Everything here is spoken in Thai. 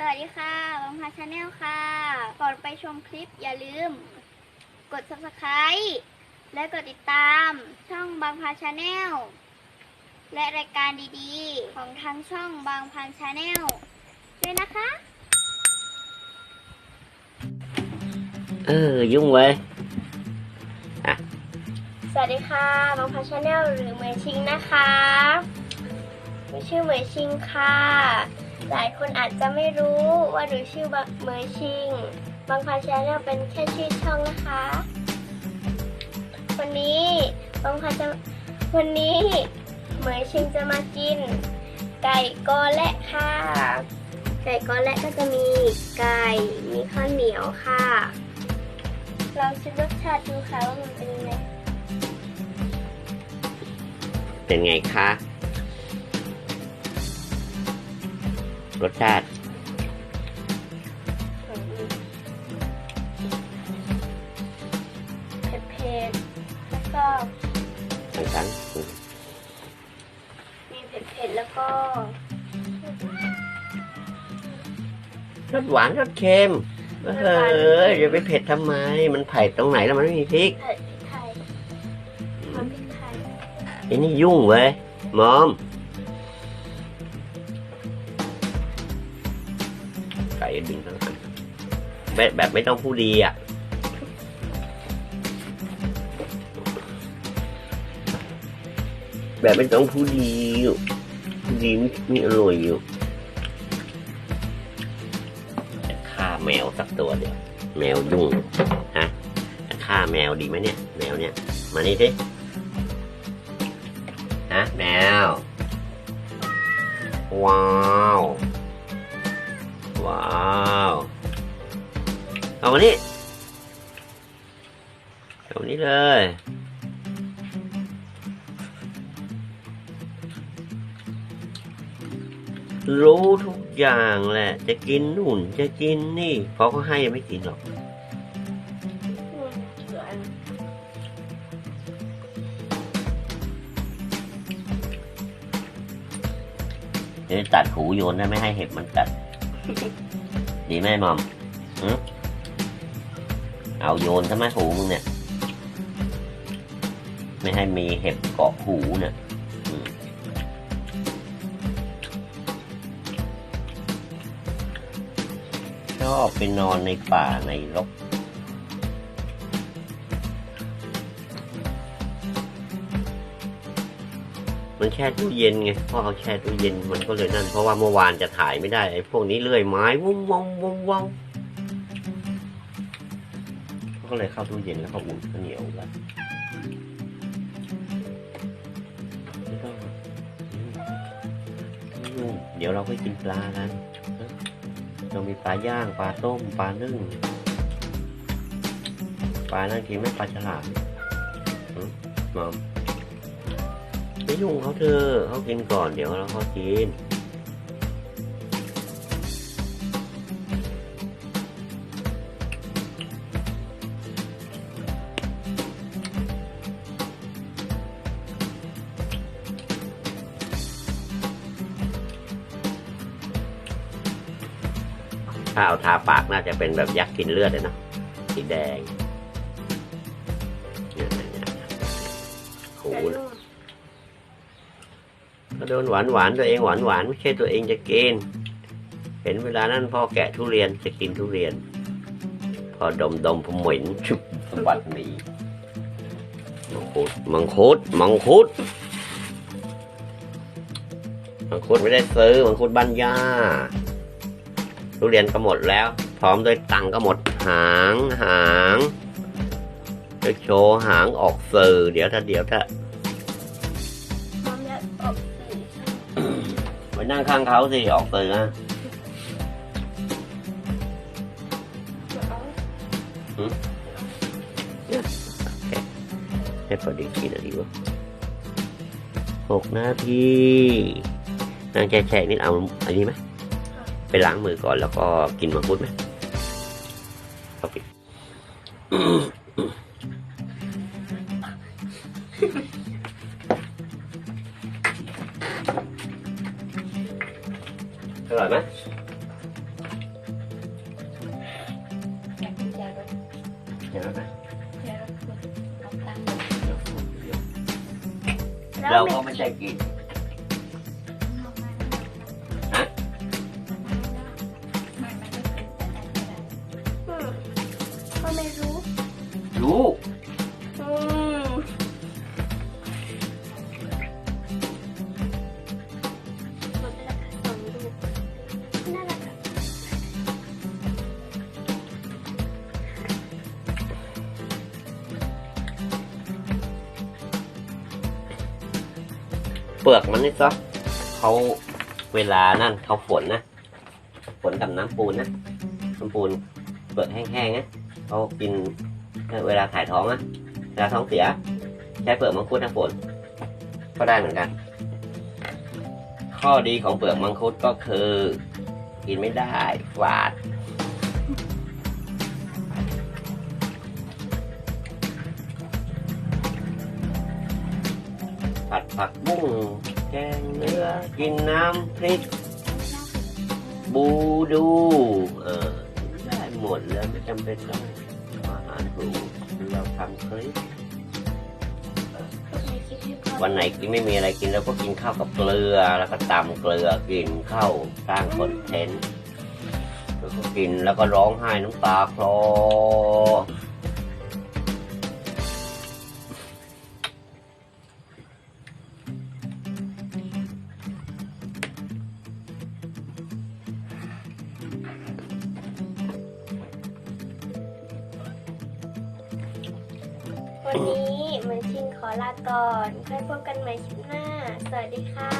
สวัสดีค่ะบังพาชาแนลค่ะ ก่อนไปชมคลิปอย่าลืม กด subscribe และกดติดตามช่องบางพาชาแนลและรายการดีๆ ของทางช่องบางพันชาแนลด้วยนะคะ เออ ยุ่งเว้ยสวัสดีค่ะบางพันชาแนลหรือเหมยชิงนะคะหนูชื่อเหมยชิงค่ะ หลายคนอาจจะไม่รู้ว่าหนูชื่อเหมยชิง บางพันชาแนลเป็นแค่ชื่อช่องนะคะ วันนี้บางพันจะวันนี้เหมยชิงจะมากิน ไก่กอและค่ะ ไก่กอและก็จะมีไก่มีข้าวเหนียวค่ะลองชิมรสชาติดูค่ะว่ามันเป็นยังไงเป็นไงคะ รสชาติ เผ็ดๆแล้วก็สังสังมีเผ็ดๆแล้วก็รสหวานรสเค็มเอออย่าไปเผ็ดทำไม มันไผ่ตรงไหนแล้วมันไม่มีพริกเผ็ดพริกไทยความพริกไทยไอ้นี่ยุ่งเว้ยมอม แบบแบบไม่ต้องผู้ดีอะแบบไม่ต้องผู้ดีอยู่ดีไม่ไม่อร่อยอยู่ฆ่าแมวสักตัวเดียวแมวยุ่งฮะจะฆ่าแมวดีไหมเนี่ย แมวเนี่ย มานี่สิฮะแมวว้า เอามานี่เอามานี่เลยรู้ทุกอย่างแหละ จะกินนู่น จะกินนี่พอเขาให้ไม่กินหรอกอืมเหลืออันเดี๋ยวตัดหูโยนได้ไม่ให้เห็บมันกัด ดีไหมหมอมหึ เอาโยนทำไมหูมึงเนี่ย ไม่ให้มีเห็บเกาะหูเนี่ยอชอบไปนอนในป่าในรกมันแช่ตู้เย็นไงพ่อเอาแช่ตู้เย็นมันก็เลยนั่น เพราะว่าเมื่อวานจะถ่ายไม่ได้ไอ้พวกนี้เลื่อยไม้วุ้งวงวงวง ก็เลยเข้าตู้เย็นแล้วก็อุ่นข้าวเหนียวกันไม่ต้องอืมไม่ยุ่งเดี๋ยวเราไปกินปลากันเรามีปลาย่าง ปลาต้ม ปลานึ่ง ปลานั่นกินไหม่ปลาฉลามมอมไม่ยุ่งเขาเธอะเขากินก่อน เดี๋ยวเราเขากิน ถ้าเอาทาปากน่าจะเป็นแบบยักษ์กินเลือดเลยนะสีแดงหูก็โดนหวานหวานตัวเองหวานหวานไม่ใช่ตัวเองจะกินเห็นเวลานั้นพ่อแกะทุเรียนจะกินทุเรียน พอดมดมผมเหม็นชุบสะบัดหนีมังคุดมังคุดมังคุดมังคุดไม่ได้ซื้อมังคุดบ้านย่า ทุเรียนก็หมดแล้ว พร้อมด้วยตังค์ก็หมดหางหางจะโชว์หางออกสื่อเดี๋ยวถ้าเดี๋ยวถ้าพร้อมแล้วอบสื่อไปนั่งข้างเขาสิออกสื่อนะให้พอดีกี่นาทีวะหกนาทีนั่งแช่ๆนิดเอาอันนี้ไหม ไปล้างมือก่อนแล้วก็กินมังคุดไหมโอเคร่อยไหมเราเราก็ไม่ใช่กิน รู้อืมหมดแล้วค่ะสองลูกน่ารักอะเปลือกมันนี่ซะเขาเวลานั่นเขาฝนนะฝนกับน้ำปูนนะน้ำปูนเปลือกแห้งๆนะเขากิน เวลาถ่ายท้องนะเวลาท้องเสีย ใช้เปลือกมังคุดนะฝนก็ได้เหมือนกัน ข้อดีของเปลือกมังคุดก็คือ กินไม่ได้ฝาดผัดผักบุ้งแกงเนื้อ กินน้ำพริก บูดู เออ ได้หมดแล้วไม่จำเป็นต้อง ทำคลิปในคลิปที่พ่อวันไหนกินไม่มีอะไรกินเราก็กินข้าวกับเกลือแล้วก็ตำเกลือกินข้าวสร้างคอนเทนต์แล้วก็กินแล้วก็ร้องไห้น้ำตาคลอ วันนี้เหมือนชิงขอลาก่อนค่อยพบกันใหม่คลิปหน้า สวัสดีค่ะ